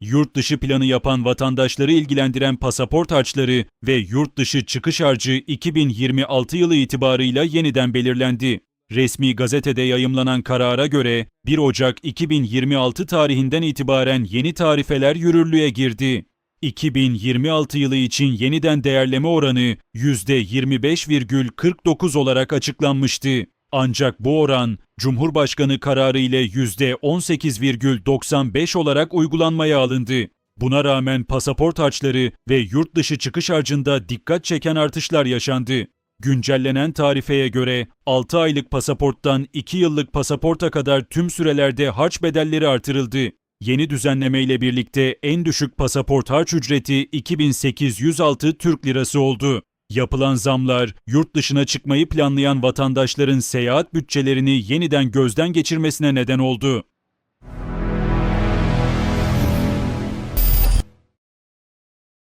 Yurt dışı planı yapan vatandaşları ilgilendiren pasaport harçları ve yurt dışı çıkış harcı 2026 yılı itibarıyla yeniden belirlendi. Resmi gazetede yayımlanan karara göre 1 Ocak 2026 tarihinden itibaren yeni tarifeler yürürlüğe girdi. 2026 yılı için yeniden değerleme oranı %25,49 olarak açıklanmıştı. Ancak bu oran Cumhurbaşkanı kararı ile %18,95 olarak uygulanmaya alındı. Buna rağmen pasaport harçları ve yurt dışı çıkış harcında dikkat çeken artışlar yaşandı. Güncellenen tarifeye göre 6 aylık pasaporttan 2 yıllık pasaporta kadar tüm sürelerde harç bedelleri artırıldı. Yeni düzenleme ile birlikte en düşük pasaport harç ücreti 2806 Türk Lirası oldu. Yapılan zamlar, yurt dışına çıkmayı planlayan vatandaşların seyahat bütçelerini yeniden gözden geçirmesine neden oldu.